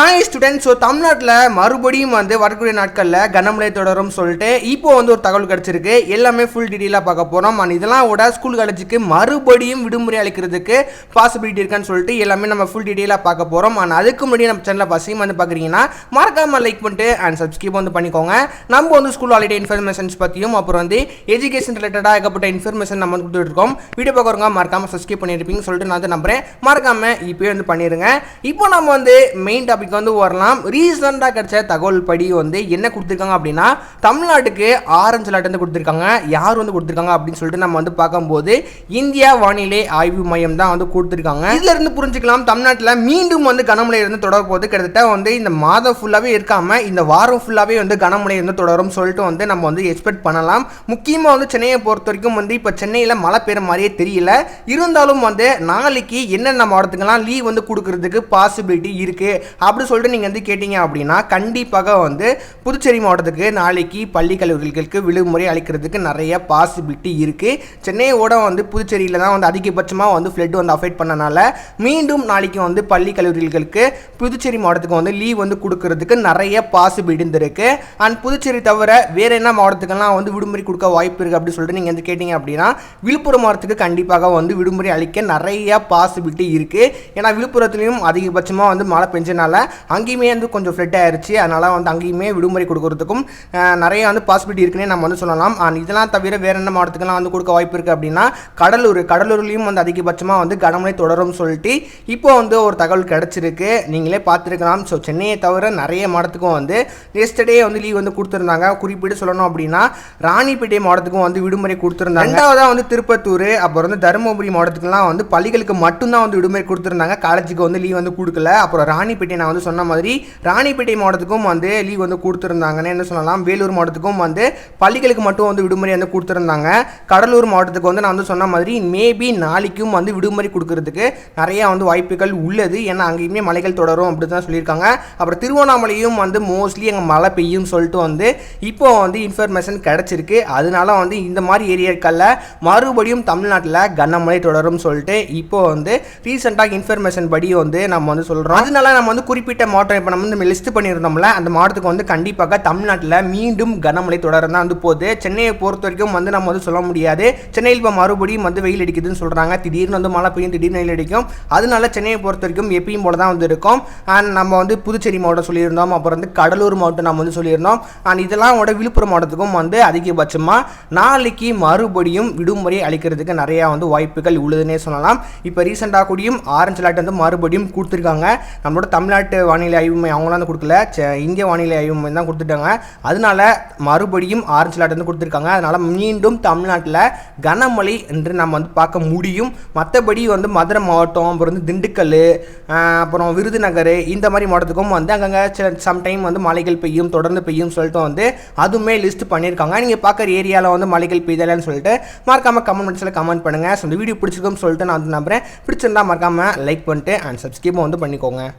Hi students so தமிழ்நாட்டில் மறுபடியும் வந்து வரக்கூடிய நாட்களில் கனமழை தொடரும் சொல்லிட்டு இப்போ வந்து ஒரு தகவல் கிடச்சிருக்கு. எல்லாமே ஃபுல் டீட்டெயிலாக பார்க்க போகிறோம் அண்ட் இதெல்லாம் விட ஸ்கூல் காலேஜுக்கு மறுபடியும் விடுமுறை அளிக்கிறதுக்கு பாசிபிலிட்டி இருக்கான்னு சொல்லிட்டு எல்லாமே நம்ம ஃபுல் டீட்டெயிலாக பார்க்க போகிறோம் அண்ட் அதுக்கு முன்னாடி நம்ம சேனலில் பசியும் வந்து பார்க்குறீங்கன்னா மறக்காமல் லைக் பண்ணிட்டு அண்ட் சப்ஸ்கிரைப் வந்து பண்ணிக்கோங்க. நம்ம வந்து ஸ்கூல் ஹாலிடே இன்ஃபர்மேஷன்ஸ் பற்றியும் அப்புறம் வந்து எஜுகேஷன் ரிலேட்டடாக ஏகப்பட்ட இன்ஃபர்மேஷன் நம்ம வந்து கொடுத்துட்டு இருக்கோம். வீடியோ பார்க்குறவங்க மறக்காமல் சப்ஸ்கிரைப் பண்ணியிருப்பீங்கன்னு சொல்லிட்டு நான் வந்து நம்புறேன். மறக்காமல் இப்போயே வந்து பண்ணிடுங்க இப்போ நம்ம வந்து மெயின் டாபிக் வந்து வரலாம் ரீசெண்டாக கிடைச்ச தகவல் படி வந்து என்ன கொடுத்துருக்காங்க அப்படின்னா தமிழ்நாட்டுக்கு ஆரஞ்சு அலர்ட் வந்து கொடுத்துருக்காங்க. யார் வந்து கொடுத்துருக்காங்க அப்படின்னு சொல்லிட்டு நம்ம வந்து பார்க்கும்போது இந்தியா வானிலை ஆய்வு மையம் தான் வந்து கொடுத்துருக்காங்க. இதுல இருந்து புரிஞ்சுக்கலாம் தமிழ்நாட்டில் மீண்டும் வந்து கனமழை இருந்து தொடர போது கிட்டத்தட்ட வந்து இந்த மாதம் ஃபுல்லாகவே இருக்காமல் இந்த வாரம் ஃபுல்லாகவே வந்து கனமழை வந்து தொடரும் சொல்லிட்டு வந்து நம்ம வந்து எக்ஸ்பெக்ட் பண்ணலாம். முக்கியமாக வந்து சென்னையை பொறுத்த வரைக்கும் வந்து இப்போ சென்னையில் மழை பெய்கிற மாதிரியே தெரியல. இருந்தாலும் வந்து நாளைக்கு என்னென்ன மாவட்டத்துக்கெல்லாம் லீவ் வந்து கொடுக்கறதுக்கு பாசிபிலிட்டி இருக்குது அப்படி சொல்லிட்டு நீங்கள் வந்து கேட்டிங்க அப்படின்னா கண்டிப்பாக வந்து புதுச்சேரி மாவட்டத்துக்கு நாளைக்கு பள்ளி கல்லூரிகளுக்கு விடுமுறை அளிக்கிறதுக்கு நிறைய பாசிபிலிட்டி இருக்குது சென்னையோட வந்து புதுச்சேரியில் தான் வந்து அதிகபட்சமாக வந்து ஃப்ளட் வந்து அஃபெக்ட் பண்ணனால மீண்டும் நாளைக்கு வந்து பள்ளி கல்லூரிகளுக்கு புதுச்சேரி மாவட்டத்துக்கு வந்து லீவ் வந்து கொடுக்கறதுக்கு நிறைய பாசிபிலிட்டி இருந்திருக்கு. அண்ட் புதுச்சேரி தவிர வேறு என்ன மாவட்டத்துக்கெல்லாம் வந்து விடுமுறை கொடுக்க வாய்ப்பு இருக்குது அப்படின்னு சொல்லிட்டு நீங்கள் வந்து கேட்டிங்க அப்படின்னா விழுப்புரம் மாவட்டத்துக்கு கண்டிப்பாக வந்து விடுமுறை அளிக்க நிறைய பாசிபிலிட்டி இருக்குது ஏன்னா விழுப்புரத்துலேயும் அதிகபட்சமாக வந்து மழை பெஞ்சனால அங்கேயுமே வந்து கொஞ்சம் ஃப்ளட் ஆயிடுச்சு அதனால் வந்து அங்கேயுமே விடுமுறை கொடுக்கறதுக்கும் நிறைய வந்து பாசிபிலிட்டி இருக்குன்னே நம்ம வந்து சொல்லலாம். அண்ட் இதெல்லாம் தவிர வேறு என்ன மாவட்டத்துக்குலாம் வந்து கொடுக்க வாய்ப்பு இருக்குது அப்படின்னா கடலூர். கடலூர்லேயும் வந்து அதிகபட்சமாக வந்து கனமழை தொடரும் சொல்லிட்டு இப்போ வந்து ஒரு தகவல் கிடச்சிருக்கு. நீங்களே பார்த்துருக்கலாம். ஸோ சென்னையை தவிர நிறைய மாவட்டத்துக்கும் வந்து எஸ்டர்டே வந்து லீவ் வந்து கொடுத்துருந்தாங்க. குறிப்பிட்டு சொல்லணும் அப்படின்னா ராணிப்பேட்டை மாவட்டத்துக்கும் வந்து விடுமுறை கொடுத்துருந்தாங்க. ரெண்டாவதாக வந்து திருப்பத்தூர் அப்புறம் வந்து தருமபுரி மாவட்டத்துக்குலாம் வந்து பள்ளிகளுக்கு மட்டும்தான் வந்து விடுமுறை கொடுத்துருந்தாங்க. காலேஜுக்கு வந்து லீவ் வந்து கொடுக்கல. அப்புறம் ராணிப்பேட்டை நான் வந்து சொன்ன மாதிரி ராணிப்பேட்டை மாவட்டத்துக்கும் வந்து லீவ் வந்து கொடுத்துருந்தாங்கன்னு என்ன சொல்லலாம் வேலூர் மாவட்டத்துக்கும் வந்து பள்ளிகளுக்கு மட்டும் வந்து விடுமுறை வந்து கொடுத்துருந்தாங்க. கடலூர் மாவட்டத்துக்கு வந்து நான் வந்து சொன்ன மாதிரி மேபி நாளைக்கும் வந்து விடுமுறை கொடுக்கறதுக்கு நிறைய வந்து வாய்ப்புகள் உள்ளது. ஏன்னா அங்கேயுமே மலைகள் தொடரும் அப்படி தான் சொல்லியிருக்காங்க. அப்புறம் திருவண்ணாமலையும் வந்து மோஸ்ட்லி அங்கே மழை பெய்யும் சொல்லிட்டு வந்து இப்போ வந்து இன்ஃபர்மேஷன் கிடச்சிருக்கு. அதனால வந்து இந்த மாதிரி ஏரியாக்களில் மறுபடியும் தமிழ்நாட்டில் கனமழை தொடரும் சொல்லிட்டு இப்போ வந்து ரீசெண்டாக இன்ஃபர்மேஷன் படி வந்து நம்ம வந்து சொல்கிறோம் அதனால நம்ம வந்து குறிப்பிட்ட மாவட்டம் இப்போ நம்ம வந்து லிஸ்ட் பண்ணியிருந்தோம்ல அந்த மாவட்டத்துக்கு வந்து கண்டிப்பாக தமிழ்நாட்டில் மீண்டும் கனமழை தொடர்ந்து தான் வந்து போகுது. சென்னையை பொறுத்த வரைக்கும் வந்து நம்ம வந்து சொல்ல முடியாது. சென்னையில் இப்போ மறுபடியும் வந்து வெயில் அடிக்குதுன்னு சொல்கிறாங்க திடீர்னு வந்து மழை பெய்யும் திடீர்னு வெயில் அடிக்கும். அதனால சென்னையை பொறுத்த வரைக்கும் எப்பயும் போல தான் வந்து இருக்கும். அண்ட் நம்ம வந்து புதுச்சேரி மாவட்டம் சொல்லியிருந்தோம். அப்புறம் வந்து கடலூர் மாவட்டம் நம்ம வந்து சொல்லியிருந்தோம். அண்ட் இதெல்லாம் விட விழுப்புரம் மாவட்டத்துக்கும் வந்து அதிகபட்சமாக நாளைக்கு மறுபடியும் விடுமுறை அளிக்கிறதுக்கு நிறையா வந்து வாய்ப்புகள் உள்ளதுன்னே சொல்லலாம். இப்போ ரீசெண்டாக கூடியும் ஆரஞ்சு அலர்ட் வந்து மறுபடியும் கொடுத்துருக்காங்க. நம்மளோட தமிழ்நாட்டு வானிலை ஆய்வு மையம் அவங்களாம் வந்து கொடுக்கல. ச- இந்திய வானிலை ஆய்வு மையம் தான் கொடுத்துட்டாங்க. அதனால மறுபடியும் ஆரஞ்சு அலர்ட் வந்து கொடுத்துருக்காங்க. அதனால் மீண்டும் தமிழ்நாட்டில் கனமழை என்று நம்ம வந்து பார்க்க முடியும். மற்றபடி வந்து மதுரை மாவட்டம் அப்புறம் வந்து திண்டுக்கல் அப்புறம் விருதுநகர் இந்த மாதிரி மாவட்டத்துக்கும் வந்து அங்கங்கே சில சம்டைம் வந்து மழைகள் பெய்யும் தொடர்ந்து பெய்யும் சொல்லிட்டு வந்து அதுவுமே லிஸ்ட் பண்ணியிருக்காங்க. நீங்கள் பார்க்குற ஏரியாவில் வந்து மழைகள் பெய்தலன்னு சொல்லிட்டு மறக்காமல் கமெண்ட்ஸில் கமெண்ட் பண்ணுங்கள் ஸோ இந்த வீடியோ பிடிச்சிருக்குன்னு சொல்லிட்டு நான் வந்து நம்புகிறேன் பிடிச்சிருந்தா மறக்காமல் லைக் பண்ணிட்டு அண்ட் சப்ஸ்கிரைப் வந்து பண்ணிக்கோங்க.